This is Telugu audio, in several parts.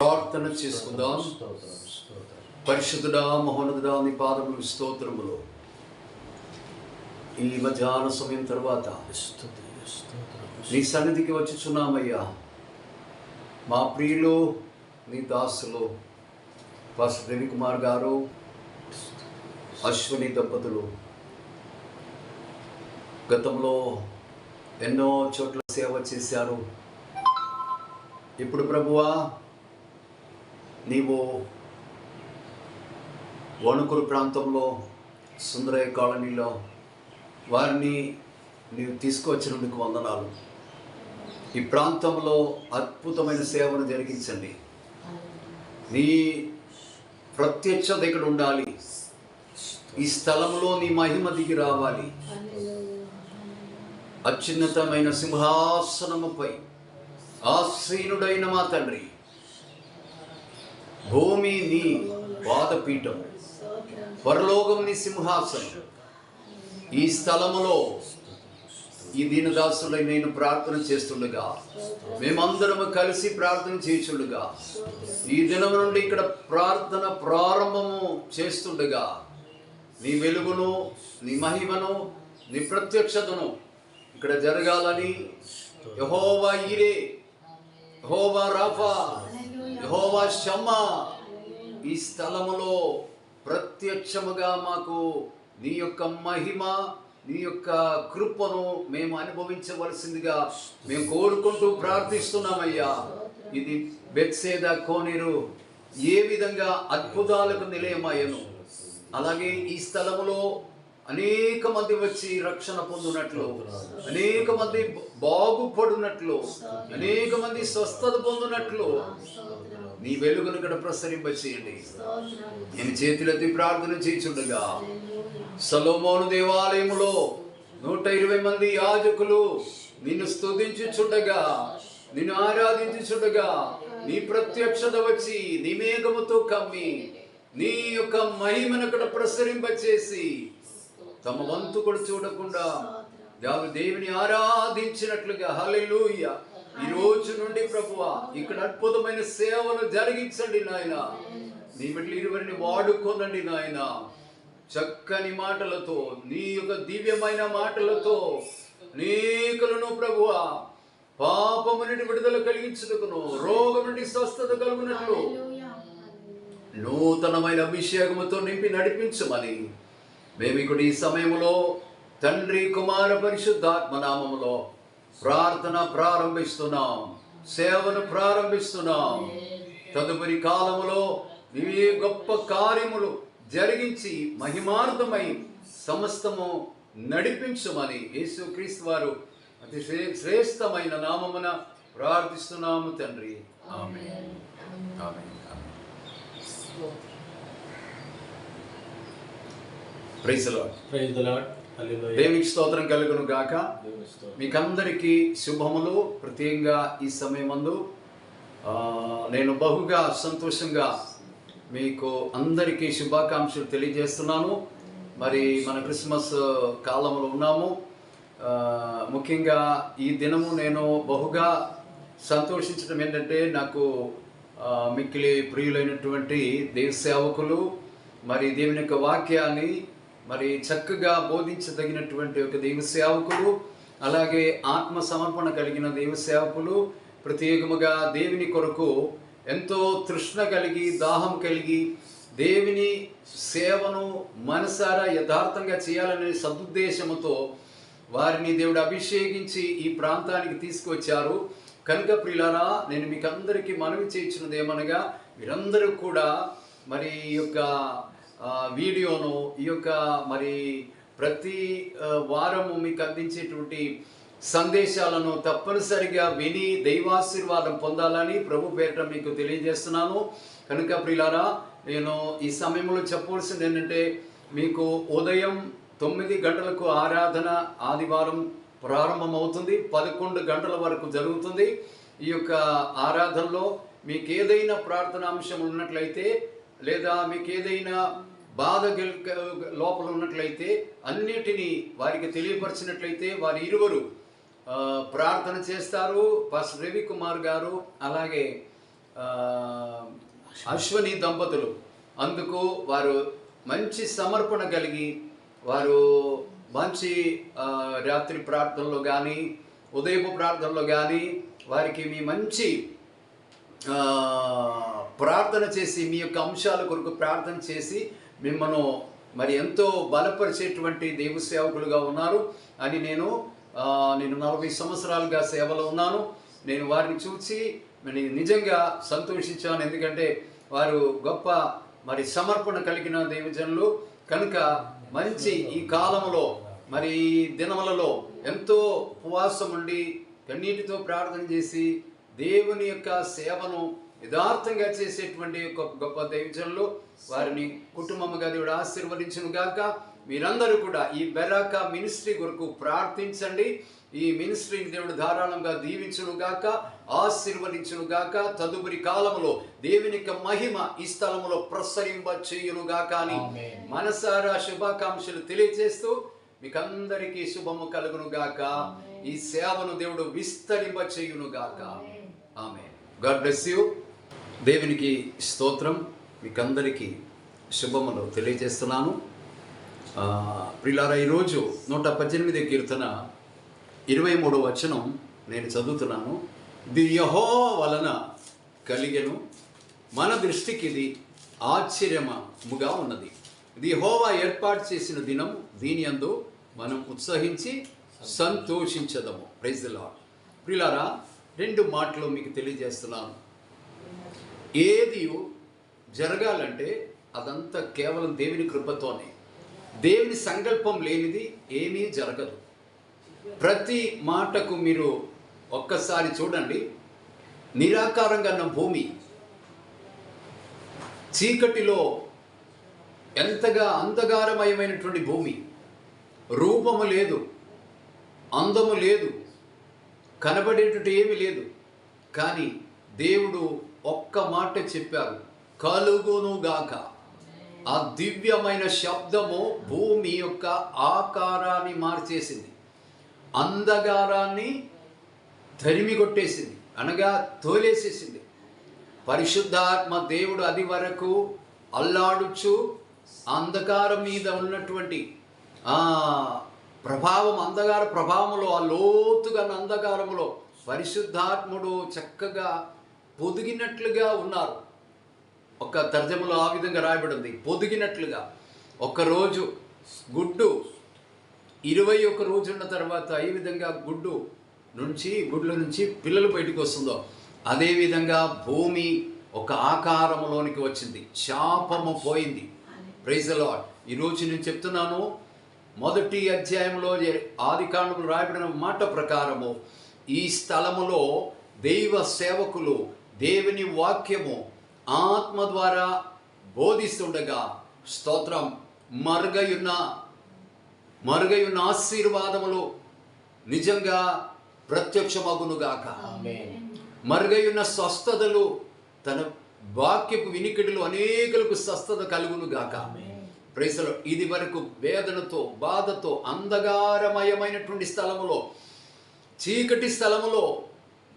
ప్రార్థన చేసుకుందాం. పరిశుద్ధుడా మహోన్నతుడా నీ పాదములు స్తోత్రములు. ఈ మధ్యాహ్న సమయం తర్వాత నీ సన్నిధికి వచ్చుచున్నామయ్యా. మా ప్రియులు నీ దాసులు పాస్టర్ రవికుమార్ గారు అశ్విని దంపతులు. గతంలో ఎన్నో చోట్ల సేవ చేశారు. ఇప్పుడు ప్రభువా నీవు వణుకురు ప్రాంతంలో సుందరయ్య కాలనీలో వారిని నీవు తీసుకువచ్చినందుకు వందనాలు. ఈ ప్రాంతంలో అద్భుతమైన సేవను జరిగించండి. నీ ప్రత్యక్షత ఇక్కడ ఉండాలి. ఈ స్థలంలో నీ మహిమ దిగి రావాలి. అత్యున్నతమైన సింహాసనముపై ఆసీనుడైన మా తండ్రి భూమి నీ పాదపీఠం. పరలోకం నీ సింహాసనం. ఈ స్థలములో ఈ దీనదాసులై నేను ప్రార్థన చేస్తుండగా మేమందరము కలిసి ప్రార్థన చేయుచుండగా ఈ దినం నుండి ఇక్కడ ప్రార్థన ప్రారంభము చేస్తుండగా నీ వెలుగును నీ మహిమను నీ ప్రత్యక్షతను ఇక్కడ జరగాలని యహోవా ఈరే యహోవా రాఫా. యహోవా షమ్మా ఈ స్థలములో ప్రత్యక్షముగా మాకు నీ యొక్క మహిమ నీ యొక్క కృపను మేము అనుభవించవలసిందిగా మేము కోరుకుంటూ ప్రార్థిస్తున్నామయ్యా. ఇది బెత్సేద కోనేరు ఏ విధంగా అద్భుతాలకు నిలయమయ్యను అలాగే ఈ స్థలములో అనేక మంది వచ్చి రక్షణ పొందినట్లు అనేక మంది బాగుపడినట్లు అనేక మంది స్వస్థత పొందినట్లు నీ వెలుగును ఇక్కడ ప్రసరింప చేయండి నేను చేతులెత్తి ప్రార్థన చేయుచుండగా సలోమోను దేవాలయములో నూట ఇరవై మంది యాజకులు నిన్ను స్తుతించుచుండగా నిన్ను ఆరాధించుచుండగా నీ ప్రత్యక్షత వచ్చి నీ మేఘముతో కమ్మి నీ యొక్క మహిమను ఇక్కడ ప్రసరింపచేసి తమ వంతు కూడా చూడకుండా దావి దేవుని ఆరాధించినట్లుగా హల్లెలూయా. ఈ రోజు నుండి ప్రభువా ఇక్కడ అద్భుతమైన సేవను జరిగించండి నాయన. నీ బిడ్డలు ఇరువురిని వాడుకోనండి నాయన. చక్కని మాటలతో నీ యొక్క దివ్యమైన మాటలతో అనేకులను ప్రభువా పాపము నుండి విడుదల కలిగించుటకును రోగం నుండి స్వస్థత కలుగునట్లు నూతనమైన అభిషేకముతో నింపి నడిపించమని మేము ఇక్కడ ఈ సమయంలో తండ్రి కుమార పరిశుద్ధాత్మ నామములో ప్రార్థన ప్రారంభిస్తున్నాం సేవను ప్రారంభిస్తున్నాం. తదుపరి కాలములో నీవే గొప్ప కార్యములు జరిగించి మహిమార్థమై సమస్తము నడిపించమని యేసుక్రీస్తు వారు అతి శ్రే- శ్రేష్టమైన నామమున ప్రార్థిస్తున్నాము తండ్రి. ఆమె ఆమె ప్రైజ్ హల్లెలూయా దేవునికి స్తోత్రం కలుగును గాక. మీకందరికీ శుభములు. ప్రత్యేకంగా ఈ సమయమందు నేను బహుగా సంతోషంగా మీకు అందరికీ శుభాకాంక్షలు తెలియజేస్తున్నాను. మరి మన క్రిస్మస్ కాలంలో ఉన్నాము. ముఖ్యంగా ఈ దినము నేను బహుగా సంతోషించడం ఏంటంటే నాకు మిక్కిలి ప్రియులైనటువంటి దేవ సేవకులు మరి దేవుని యొక్క వాక్యాన్ని మరి చక్కగా బోధించదగినటువంటి ఒక దైవ సేవకులు అలాగే ఆత్మ సమర్పణ కలిగిన దైవ సేవకులు ప్రత్యేకముగా దేవుని కొరకు ఎంతో తృష్ణ కలిగి దాహం కలిగి దేవుని సేవను మనసారా యథార్థంగా చేయాలనే సదుద్దేశంతో వారిని దేవుడు అభిషేకించి ఈ ప్రాంతానికి తీసుకొచ్చారు కనుక ప్రిలారా నేను మీకు అందరికీ మనవి చేయించినది ఏమనగా మీరందరూ కూడా మరి ఈ యొక్క వీడియోను ఈ యొక్క మరి ప్రతి వారము మీకు అందించేటువంటి సందేశాలను తప్పనిసరిగా విని దైవాశీర్వాదం పొందాలని ప్రభు పేరిట మీకు తెలియజేస్తున్నాను. కనుక ప్రియులారా నేను ఈ సమయంలో చెప్పవలసింది ఏంటంటే మీకు ఉదయం తొమ్మిది గంటలకు ఆరాధన ఆదివారం ప్రారంభమవుతుంది. పదకొండు గంటల వరకు జరుగుతుంది. ఈ యొక్క ఆరాధనలో మీకు ఏదైనా ప్రార్థనా అంశం ఉన్నట్లయితే లేదా మీకు ఏదైనా బాధ లోపల ఉన్నట్లయితే అన్నిటినీ వారికి తెలియపరిచినట్లయితే వారి ఇరువురు ప్రార్థన చేస్తారు. పాస్టర్ రవి కుమార్ గారు అలాగే అశ్వని దంపతులు. అందుకు వారు మంచి సమర్పణ కలిగి వారు మంచి రాత్రి ప్రార్థనలో కానీ ఉదయపు ప్రార్థనలో కానీ వారికి మీ మంచి ప్రార్థన చేసి మీ యొక్క అంశాల కొరకు ప్రార్థన చేసి మిమ్మల్ని మరి ఎంతో బలపరిచేటువంటి దేవు సేవకులుగా ఉన్నారు అని నేను నేను నలభై సంవత్సరాలుగా సేవలో ఉన్నాను. నేను వారిని చూసి మరి నిజంగా సంతోషించాను. ఎందుకంటే వారు గొప్ప మరి సమర్పణ కలిగిన దేవజనులు. కనుక మంచి ఈ కాలంలో మరి దినములలో ఎంతో ఉపవాసం ఉండి కన్నీటితో ప్రార్థన చేసి దేవుని యొక్క సేవను యథార్థంగా చేసేటువంటి గొప్ప దైవజనులు వారిని కుటుంబముగా దేవుడు ఆశీర్వదించును గాక మీరందరూ కూడా ఈ బెరాక మినిస్ట్రీ కొరకు ప్రార్థించండి. ఈ మినిస్ట్రీని దేవుడు ధారాళంగా దీవించును గాక ఆశీర్వదించును గాక తదుపరి కాలంలో దేవుని యొక్క మహిమ ఈ స్థలములో ప్రసరింప చేయును గాక అని. మనసారా శుభాకాంక్షలు తెలియజేస్తూ మీకందరికీ శుభము కలుగును గాక ఈ సేవను దేవుడు విస్తరింప చేయును గాక ఆమె గాడ్ బ్లెస్ యూ. దేవునికి స్తోత్రం. మీకందరికీ శుభములు తెలియజేస్తున్నాను. ప్రిలారా ఈరోజు నూట పద్దెనిమిది కీర్తన ఇరవై మూడు వచనం నేను చదువుతున్నాను. ది యహో వలన కలిగెను. మన దృష్టికి ఇది ఆశ్చర్యముగా ఉన్నది. ఇది ఏర్పాటు చేసిన దినం దీని అందు మనం ఉత్సహించి సంతోషించదము. ప్రైజ్ లాడ్ ప్రిలారా రెండు మాటలు మీకు తెలియజేస్తున్నాను. ఏది జరగాలంటే అదంతా కేవలం దేవుని కృపతోనే. దేవుని సంకల్పం లేనిది ఏమీ జరగదు. ప్రతి మాటకు మీరు ఒక్కసారి చూడండి. నిరాకారంగా ఉన్న భూమి చీకటిలో ఎంతగా అంధకారమయమైనటువంటి భూమి. రూపము లేదు అందము లేదు. కనబడేటట్టు ఏమీ లేదు. కానీ దేవుడు ఒక్క మాట చెప్పారు కలుగునుగాక ఆ దివ్యమైన శబ్దము భూమి యొక్క ఆకారాన్ని మార్చేసింది. అంధకారాన్ని తరిమి కొట్టేసింది. అనగా తోలేసేసింది. పరిశుద్ధాత్మ దేవుడు అది వరకు అల్లాడుచు అంధకారం మీద ఉన్నటువంటి ప్రభావం అంధకార ప్రభావంలో ఆ లోతుగా ఉన్న అంధకారములో పరిశుద్ధాత్ముడు చక్కగా పొదిగినట్లుగా ఉన్నారు. ఒక తర్జములో ఆ విధంగా రాయబడింది. పొదిగినట్లుగా. ఒక్కరోజు గుడ్డు ఇరవై ఒక రోజు ఉన్న తర్వాత ఏ విధంగా గుడ్డు నుంచి గుడ్ల నుంచి పిల్లలు బయటకు వస్తుందో అదే విధంగా భూమి ఒక ఆకారములోనికి వచ్చింది. శాపము పోయింది. ప్రైజ్ లాడ్ ఈరోజు నేను చెప్తున్నాను మొదటి అధ్యాయంలో ఆది కాండములు రాయబడిన మాట ప్రకారము ఈ స్థలములో దైవ సేవకులు దేవుని వాక్యము ఆత్మ ద్వారా బోధిస్తుండగా స్తోత్రం. మరుగయున్న మరుగయున్న ఆశీర్వాదములు నిజంగా ప్రత్యక్షమగునుగాక. మరుగయున్న స్వస్థతలు తన వాక్యపు వినికిడిలో అనేకులకు స్వస్థత కలుగునుగాక. ప్రైసలో ఇది వరకు వేదనతో బాధతో అంధకారమయమైనటువంటి స్థలములో చీకటి స్థలములో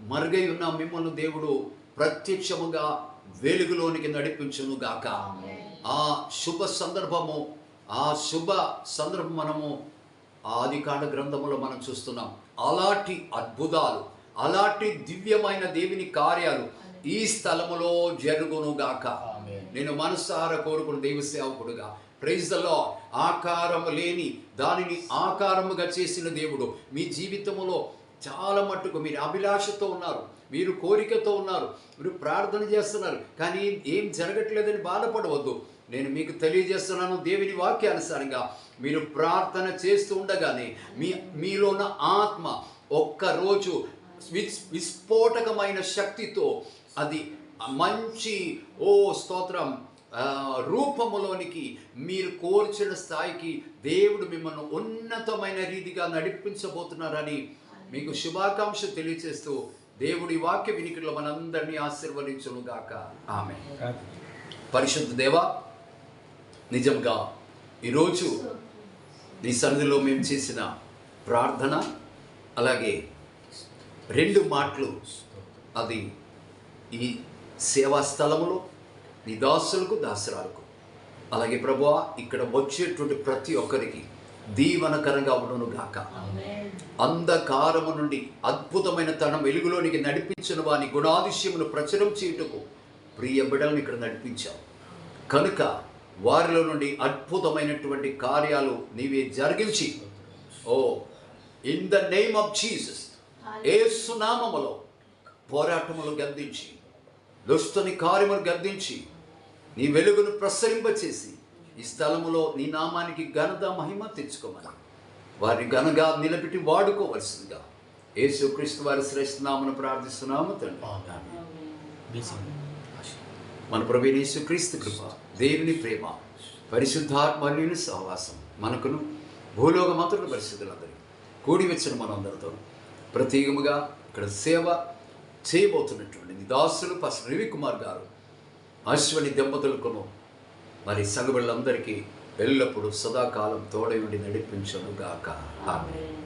మరుగై ఉన్న మిమ్మల్ని దేవుడు ప్రత్యక్షముగా వెలుగులోనికి నడిపించును గాక. ఆ శుభ సందర్భము ఆ శుభ సందర్భం మనము ఆదికాండ గ్రంథములో మనం చూస్తున్నాం. అలాంటి అద్భుతాలు అలాంటి దివ్యమైన దేవుని కార్యాలు ఈ స్థలములో జరుగును గాక. నేను మనసార కోరుకున్న దైవ సేవకుడుగా. ప్రైజ్ ఆకారము లేని దానిని ఆకారముగా చేసిన దేవుడు. మీ జీవితంలో చాలా మట్టుకు మీరు అభిలాషతో ఉన్నారు. మీరు కోరికతో ఉన్నారు. మీరు ప్రార్థన చేస్తున్నారు. కానీ ఏం జరగట్లేదని బాధపడవద్దు. నేను మీకు తెలియజేస్తున్నాను దేవుని వాక్యానుసారంగా. మీరు ప్రార్థన చేస్తూ ఉండగానే మీ మీలో ఉన్న ఆత్మ ఒక్కరోజు విస్ విస్ఫోటకమైన శక్తితో అది మంచి ఓ స్తోత్రం రూపములోనికి మీరు కోర్చిన స్థాయికి దేవుడు మిమ్మల్ని ఉన్నతమైన రీతిగా నడిపించబోతున్నారని మీకు శుభాకాంక్ష తెలియజేస్తూ దేవుడి వాక్య వినికిడిలో మనందరినీ ఆశీర్వదించును గాక ఆమె పరిశుద్ధ దేవ నిజంగా ఈరోజు నీ సన్నిధిలో మేము చేసిన ప్రార్థన అలాగే రెండు మాటలు అది ఈ సేవా స్థలములో నీ దాసులకు దాసరాలకు. అలాగే ప్రభువా ఇక్కడ వచ్చేటువంటి ప్రతి ఒక్కరికి దీవనకరంగా ఉండను గాక. అంధకారము నుండి అద్భుతమైన తన వెలుగులోనికి నడిపించిన వాని గుణాదిశ్యమును ప్రచురం చేయుటకు ప్రియ బిడలను ఇక్కడ నడిపించావు. కనుక వారిలో నుండి అద్భుతమైనటువంటి కార్యాలు నీవే జరిగించి ఓ in the name of Jesus ఏసునామములో పోరాటములు గద్దించి దుస్తుని కార్యములు గద్దించి నీ వెలుగును ప్రసరింపచేసి ఈ స్థలములో నీ నామానికి ఘనత మహిమ తెచ్చుకోమని. వారిని ఘనగా నిలబెట్టి వాడుకోవలసిందిగా యేసుక్రీస్తు వారి శ్రేష్ఠ నామను ప్రార్థిస్తున్నాము తండ్రి. మన ప్రవీణ యేసుక్రీస్తు కృప దేవుని ప్రేమ పరిశుద్ధాత్మని సహవాసం మనకును భూలోక మాత్రుల పరిస్థితులందరూ కూడి వచ్చిన మనందరితో ప్రత్యేకముగా ఇక్కడ సేవ చేయబోతున్నటువంటి దాసులు పస్ రవికుమార్ గారు. అశ్వని దంపతులకును మరి సంగబిళ్ళందరికీ ఎల్లప్పుడూ సదాకాలం తోడై ఉండి నడిపించను గాక. ఆమె